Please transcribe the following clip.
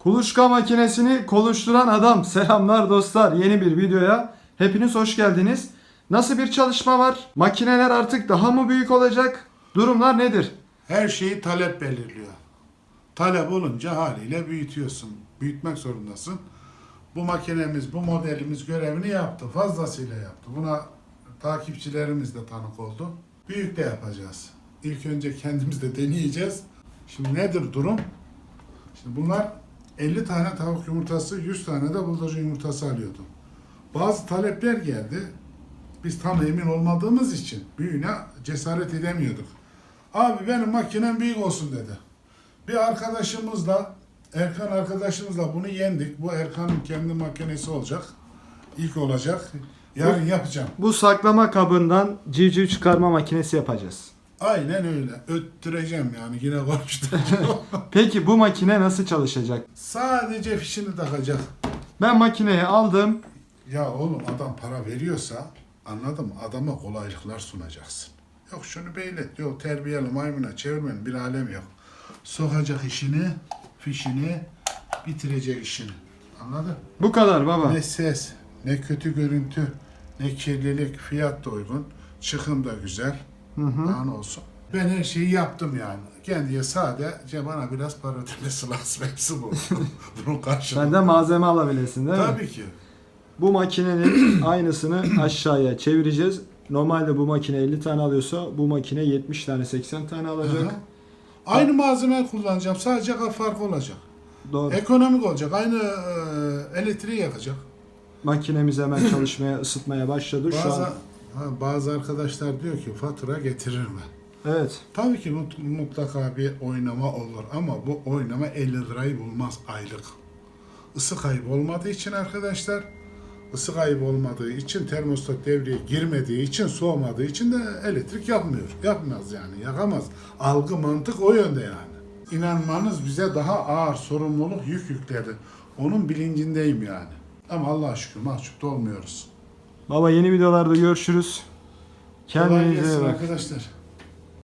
Kuluçka makinesini konuşturan adam. Selamlar dostlar. Yeni bir videoya hepiniz hoş geldiniz. Nasıl bir çalışma var? Makineler artık daha mı büyük olacak? Durumlar nedir? Her şeyi talep belirliyor. Talep olunca haliyle büyütüyorsun. Büyütmek zorundasın. Bu makinemiz, bu modelimiz görevini yaptı. Fazlasıyla yaptı. Buna takipçilerimiz de tanık oldu. Büyük de yapacağız. İlk önce kendimiz de deneyeceğiz. Şimdi nedir durum? Şimdi bunlar 50 tane tavuk yumurtası, 100 tane de bıldırcın yumurtası alıyordu. Bazı talepler geldi. Biz tam emin olmadığımız için büyüğüne cesaret edemiyorduk. Abi benim makinem büyük olsun dedi. Bir arkadaşımızla, Erkan arkadaşımızla bunu yendik. Bu Erkan'ın kendi makinesi olacak. İlk olacak. Yarın yapacağım. Bu saklama kabından civciv çıkarma makinesi yapacağız. Aynen öyle. Öttüreceğim yani yine konuşturacağım. Peki bu makine nasıl çalışacak? Sadece fişini takacak. Ben makineyi aldım. Ya oğlum adam para veriyorsa anladın mı? Adama kolaylıklar sunacaksın. Yok şunu beylet, yok terbiyeli maymuna çevirmenin bir alemi yok. Sokacak işini, fişini, bitirecek işini. Anladın? Bu kadar baba. Ne ses, ne kötü görüntü, ne kirlilik, fiyat da uygun, çıkım da güzel. Hı hı. Daha ne olsun. Ben her şeyi yaptım yani. Kendiye sadece bana biraz para ödemesi lazım. Hepsi bu. Bunun karşılığı. Sen de malzeme alabilirsin değil mi? Tabii ki. Bu makinenin aynısını aşağıya çevireceğiz. Normalde bu makine 50 tane alıyorsa bu makine 70 tane 80 tane alacak. Aha. Aynı malzemeyi kullanacağım. Sadece farkı olacak. Doğru. Ekonomik olacak. Aynı e, elektriği yakacak. Makinemiz hemen çalışmaya, ısıtmaya başladı. Şu Bazı, an ha, bazı arkadaşlar diyor ki fatura getirir mi? evet. Tabii ki mut- mutlaka bir oynama olur ama bu oynama 50 lirayı bulmaz aylık. Isı kaybı olmadığı için arkadaşlar, ısı kaybı olmadığı için termostat devreye girmediği için soğumadığı için de elektrik yapmıyor. Yapmaz yani, yakamaz. Algı mantık o yönde yani. İnanmanız bize daha ağır sorumluluk yük yükledi. Onun bilincindeyim yani. Ama Allah'a şükür mahcup da olmuyoruz. Baba yeni videolarda görüşürüz. Kendinize iyi bakın. arkadaşlar.